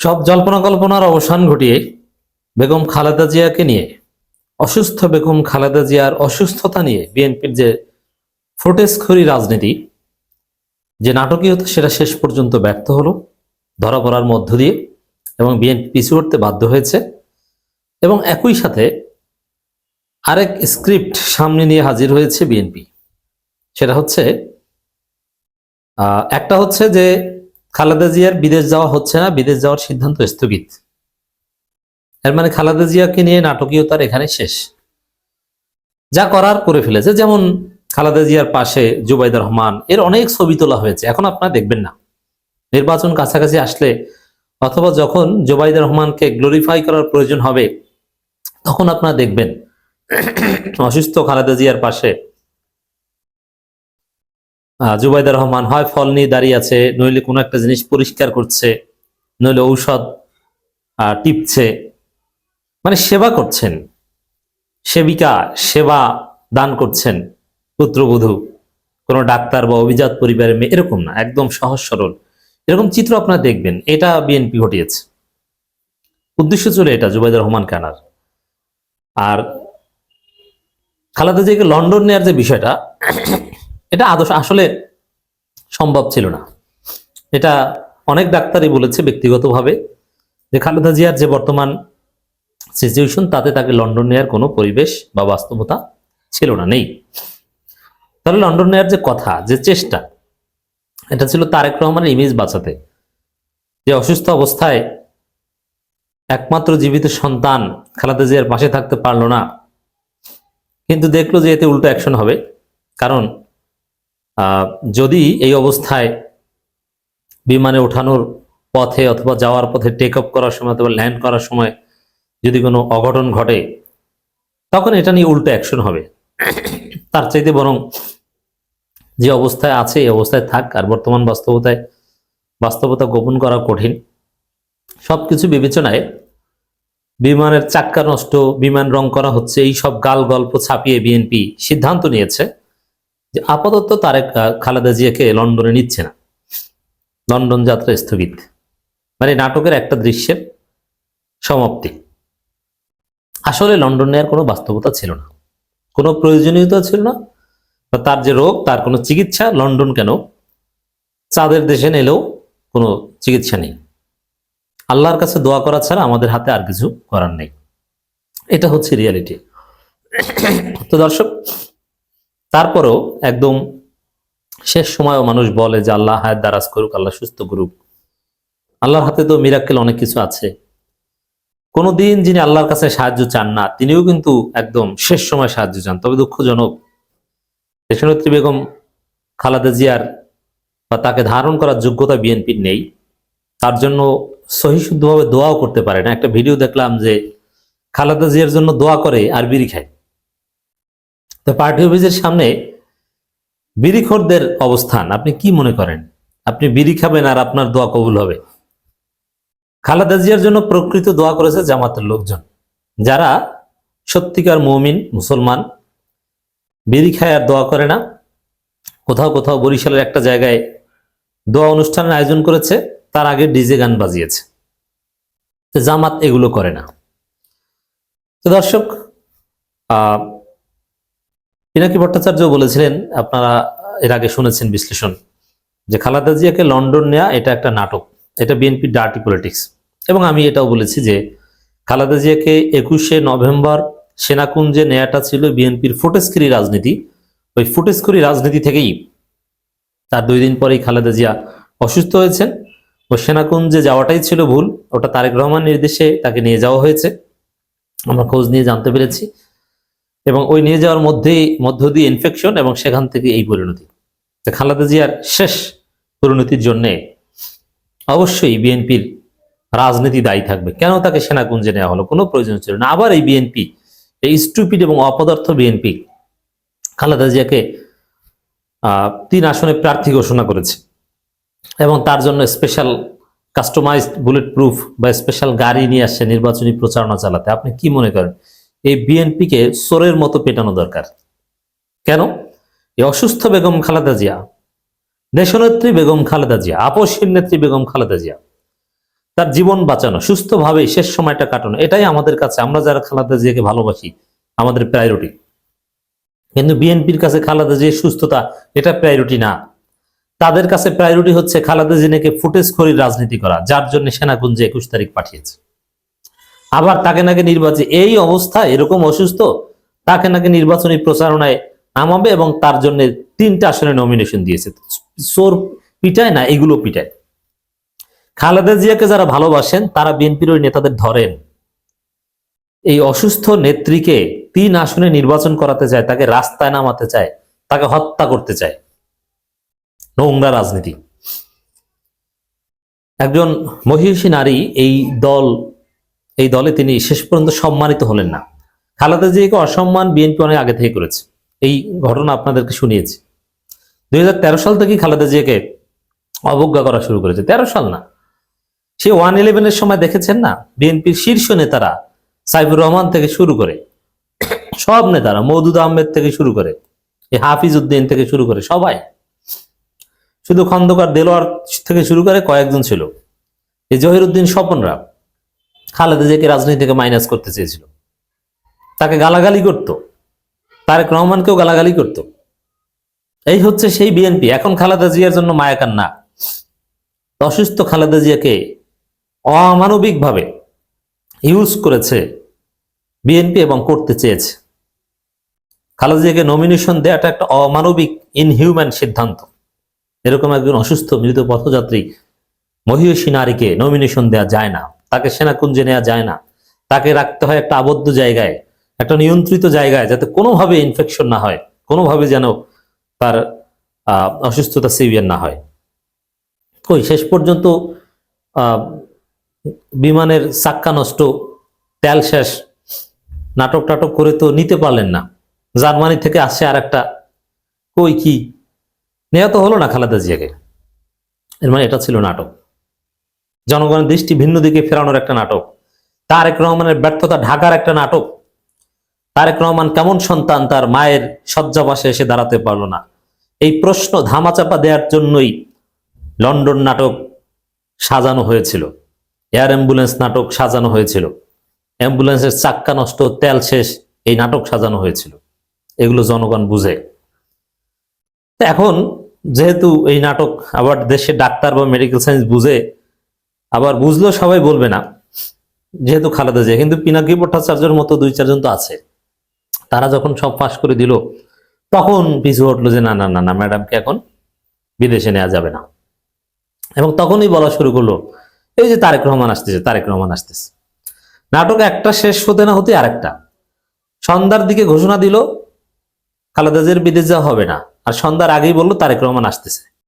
সব জল্পনা কল্পনার অবসান ঘটিয়ে বেগম খালেদা জিয়াকে নিয়ে, অসুস্থ বেগম খালেদা জিয়ার অসুস্থতা নিয়ে বিএনপির যে ফুটেজখড়ি রাজনীতি, যে নাটকীয়তা সেটা শেষ পর্যন্ত ব্যর্থ হলো, ধরা পড়ার মধ্য দিয়ে এবং বিএনপি পিছু উঠতে বাধ্য হয়েছে এবং একই সাথে আরেক স্ক্রিপ্ট সামনে নিয়ে হাজির হয়েছে বিএনপি। সেটা হচ্ছে একটা হচ্ছে যে খালেদা জিয়ার বিদেশ যাওয়া হচ্ছে না, বিদেশ যাওয়ার সিদ্ধান্ত স্থগিত। এর মানে খালেদা জিয়াকে নিয়ে নাটকীয়তার এখানে শেষ। যা করার করে ফেলেছে, যেমন খালেদা জিয়ার পাশে জুবাইদ রহমান, এর অনেক ছবি তোলা হয়েছে, এখন আপনারা দেখবেন না। নির্বাচন কাছাকাছি আসলে অথবা যখন জুবাইদ রহমানকে গ্লোরিফাই করার প্রয়োজন হবে, তখন আপনারা দেখবেন অসুস্থ খালেদা জিয়ার পাশে জুবাইদা রহমান, হয় ফল নিয়ে দাঁড়িয়ে আছে, নইলে কোনো একটা জিনিস পরিষ্কার করছে, নইলে ঔষধ টিপছে। মানে সেবা করছেন, সেবিকা, সেবা দান করছেন, পুত্রবধূ, কোনো ডাক্তার বা অভিজাত পরিবারের মেয়ে, এরকম না, একদম সহজ সরল। এরকম চিত্র আপনারা দেখবেন, এটা বিএনপি ঘটিয়েছে। উদ্দেশ্য ছিল এটা, জুবাইদা রহমান কানার। আর খালেদা জিয়াকে লন্ডন নেওয়ার যে বিষয়টা এটা আদর্শ, আসলে সম্ভব ছিল না। এটা অনেক ডাক্তারই বলেছে ব্যক্তিগতভাবে যে খালেদা জিয়ার যে বর্তমান সিচুয়েশন তাতে তাকে লন্ডন নেয়ার কোনো পরিবেশ বা বাস্তবতা ছিল না, নেই। তাহলে লন্ডন নেয়ার যে কথা, যে চেষ্টা, এটা ছিল তারেক রহমানের ইমেজ বাঁচাতে। যে অসুস্থ অবস্থায় একমাত্র জীবিত সন্তান খালেদা জিয়ার পাশে থাকতে পারল না, কিন্তু দেখল যে এতে উল্টো অ্যাকশন হবে। কারণ যদি এই অবস্থায় বিমানে ওঠানোর পথে অথবা যাওয়ার পথে টেক অফ করার সময় অথবা ল্যান্ড করার সময় যদি কোনো অঘটন ঘটে, তখন এটা নিয়ে উল্টো অ্যাকশন হবে। তার চাইতে বরং যে অবস্থায় আছে, এই অবস্থায় থাক। আর বর্তমান বাস্তবতায়, বাস্তবতা গোপন করা কঠিন। সব কিছু বিবেচনায় বিমানের চাক্কা নষ্ট, বিমান রং করা হচ্ছে, এই সব গাল গল্প ছাপিয়ে বিএনপি সিদ্ধান্ত নিয়েছে। যে আপাতত তারেক খালেদা জিয়াকে লন্ডনে নিচ্ছে না। লন্ডন যাত্রা স্থগিত। মানে নাটকের একটা দৃশ্যের সমাপ্তি। আসলে লন্ডন নেওয়ার কোনো বাস্তবতা ছিল না। কোনো প্রয়োজনীয়তা ছিল না, বা তার যে রোগ, তার কোনো চিকিৎসা লন্ডন কেন? চাঁদের দেশে নিলেও কোনো চিকিৎসা নেই। আল্লাহর কাছে দোয়া করা ছাড়া আমাদের হাতে আর কিছু করার নেই। এটা হচ্ছে রিয়ালিটি। তো দর্শক তারপরেও একদম শেষ সময়ও মানুষ বলে যে আল্লাহ হায়াত দারাজ করুক, আল্লাহ সুস্থ করুক। আল্লাহর হাতে তো মিরাক্কেল অনেক কিছু আছে। কোনোদিন যিনি আল্লাহর কাছে সাহায্য চান না, তিনিও কিন্তু একদম শেষ সময় সাহায্য চান। তবে দুঃখজনক দেশনেত্রী বেগম খালাদা জিয়ার বা তাকে ধারণ করার যোগ্যতা বিএনপির নেই। তার জন্য সহিশুদ্ধভাবে দোয়াও করতে পারে না। একটা ভিডিও দেখলাম যে খালেদা জিয়ার জন্য দোয়া করে আর বিড়ি খায়। তো পার্টি অফিসের সামনে বিড়িখোরদের অবস্থান, আপনি কি মনে করেন? আপনি বিড়ি খাবেন আর আপনার দোয়া কবুল হবে। খালেদা জিয়ার জন্য প্রকৃত দোয়া করেছে জামাতের লোকজন, যারা সত্যিকার মৌমিন, মুসলমান, বিড়ি খায় আর দোয়া করে না। কোথাও কোথাও বরিশালের একটা জায়গায় দোয়া অনুষ্ঠানের আয়োজন করেছে, তার আগে ডিজে গান বাজিয়েছে। জামাত এগুলো করে না। তো দর্শক পিনাকি ভট্টাচার্য বলেছিলেন, আপনারা এর আগে শুনেছেন বিশ্লেষণ, যে খালাদা জিয়াকে লন্ডন নেওয়া এটা একটা নাটক, এটা বিএনপি ডার্টি পলিটিক্স এবং আমি এটাও বলেছি যে খালেদা জিয়াকে একুশে নভেম্বর সেনাকুঞ্জে নেয়াটা ছিল বিএনপির ফুটেস্করি রাজনীতি। ওই ফুটেস্করি রাজনীতি থেকেই তার দুই দিন পরেই খালেদা জিয়া অসুস্থ হয়েছেন ও সেনাকুঞ্জে যাওয়াটাই ছিল ভুল। ওটা তারেক রহমান নির্দেশে তাকে নিয়ে যাওয়া হয়েছে। আমরা খোঁজ নিয়ে জানতে পেরেছি এবং ওই নিয়ে যাওয়ার মধ্যেই, মধ্য দিয়ে ইনফেকশন এবং সেখান থেকে এই পরিণতি। খালেদা জিয়ার শেষ পরিণতির জন্যে অবশ্যই বিএনপির রাজনীতি দায়ী থাকবে। কেন তাকে সেনাকুঞ্জে নেওয়া হলো? কোনো প্রয়োজন ছিল না। আবার এই বিএনপি, এই স্টুপিড এবং অপদার্থ বিএনপি খালেদা জিয়াকে তিন আসনে প্রার্থী ঘোষণা করেছে। এবং তার জন্য স্পেশাল কাস্টমাইজড বুলেট প্রুফ বা স্পেশাল গাড়ি নিয়ে আসছে নির্বাচনী প্রচারণা চালাতে। আপনি কি মনে করেন? এই বিএনপিকে সোরের মতো পেটানো দরকার। কেন? এই অসুস্থ বেগম খালেদা জিয়া, দেশনেত্রী বেগম খালেদা জিয়া আপসীর নেত্রী বেগম খালেদা জিয়া, তার জীবন বাঁচানো, সুস্থভাবে শেষ সময়টা কাটানো, এটাই আমাদের কাছে, আমরা যারা খালেদা জিয়াকে ভালোবাসি, আমাদের প্রায়োরিটি কিন্তু বিএনপির কাছে খালেদা জিয়ার সুস্থতা, এটা প্রায়োরিটি না। তাদের কাছে প্রায়োরিটি হচ্ছে খালেদা জিয়াকে ফুটেজ খড়ির রাজনীতি করা, যার জন্য সেনাকুঞ্জে একুশ তারিখ পাঠিয়েছে। আবার তাকে নাকি নির্বাচন এই অবস্থা এরকম অসুস্থ, তাকে নাকি নির্বাচনী প্রচারণায় নামাবে এবং তার জন্য তিনটা আসনে নমিনেশন দিয়েছে। চোর পিটায় না, এগুলো পিটায়। খালেদা জিয়াকে যারা ভালোবাসেন, তারা বিএনপির ওই নেতাদের ধরেন। এই অসুস্থ নেত্রীকে তিন আসনে নির্বাচন করাতে চায়, তাকে রাস্তায় নামাতে চায়, তাকে হত্যা করতে চায়। নোংরা রাজনীতি। একজন মহিষী নারী এই দল এই দলে তিনি শেষ পর্যন্ত সম্মানিত হলেন না। খালেদা জিয়াকে অসম্মান বিএনপি অনেক আগে থেকে করেছে। এই ঘটনা আপনাদেরকে শুনিয়েছি। দুই হাজার তেরো সাল থেকেই খালেদা জিয়াকে অবজ্ঞা করা শুরু করেছে। তেরো সাল না। সে ওয়ান ইলেভেনের সময় দেখেছেন না? বিএনপির শীর্ষ নেতারা সাইফুর রহমান থেকে শুরু করে, সব নেতারা মৌদুদ আহমেদ থেকে শুরু করে হাফিজ উদ্দিন থেকে শুরু করে সবাই। শুধু খন্দকার দেলোয়ার থেকে শুরু করে কয়েকজন ছিল। এই জহিরুদ্দিন স্বপনরা খালেদা জিয়াকে রাজনীতি থেকে মাইনাস করতে চেয়েছিল। তাকে গালাগালি করত। তারেক রহমানকেও গালাগালি করত। এই হচ্ছে সেই বিএনপি এখন খালেদা জিয়ার জন্য মায়াকান্না অসুস্থ খালেদা জিয়াকে অমানবিকভাবে ইউজ করেছে বিএনপি এবং করতে চেয়েছে। খালেদা জিয়াকে নমিনেশন দেওয়াটা একটা অমানবিক ইনহিউম্যান সিদ্ধান্ত। এরকম একজন অসুস্থ মৃত পথযাত্রী মহিষী নারীকে নমিনেশন দেওয়া যায় না। তাকে সেনাকুঞ্জে নেওয়া যায় না। তাকে রাখতে হয় একটা আবদ্ধ জায়গায়, একটা নিয়ন্ত্রিত জায়গায়, যাতে কোনোভাবে ইনফেকশন না হয়, কোনোভাবে যেন তার অসুস্থতা সিভিয়ার না হয়। কই, শেষ পর্যন্ত বিমানের চাক্কা নষ্ট, তেল শেষ, নাটক টাটক করে তো নিতে পারলেন না। জার্মানি থেকে আসছে আর একটা কই কি? নেওয়া তো হলো না খালেদা জিয়াকে। এর মানে এটা ছিল নাটক। জনগণের দৃষ্টি ভিন্ন দিকে ফেরানোর একটা নাটক। তারেক রহমানের ব্যর্থতা ঢাকার একটা নাটক। তারেক রহমান কেমন সন্তান, তার মায়ের শয্যাবাসে এসে দাঁড়াতে পারল না। এই প্রশ্ন ধামাচাপা দেওয়ার জন্যই লন্ডন নাটক সাজানো হয়েছিল। এয়ার অ্যাম্বুলেন্স নাটক সাজানো হয়েছিল। অ্যাম্বুলেন্সের চাক্কা নষ্ট, তেল শেষ, এই নাটক সাজানো হয়েছিল। এগুলো জনগণ বুঝে। এখন যেহেতু এই নাটক আবার দেশে ডাক্তার বা মেডিকেল সায়েন্স বুঝে আবার বুঝলো সবাই বলবে না, যেহেতু খালেদা যায় কিন্তু পিনাকি ভট্টাচার্যের মতো দুই চারজন তো আছে। তারা যখন সব পাশ করে দিল, তখন পিছু হটলো যে না না না না, ম্যাডামকে এখন বিদেশে নেওয়া যাবে না। এবং তখনই বলা শুরু করল, এই যে তারেক রহমান আসতেছে, তারেক রহমান আসতেছে। নাটক একটা শেষ হতে না হতে আরেকটা। সন্ধ্যার দিকে ঘোষণা দিল, খালেদা জিয়ার বিদেশ যাওয়া হবে না। আর সন্ধ্যার আগেই বলল তারেক রহমান আসতেছে।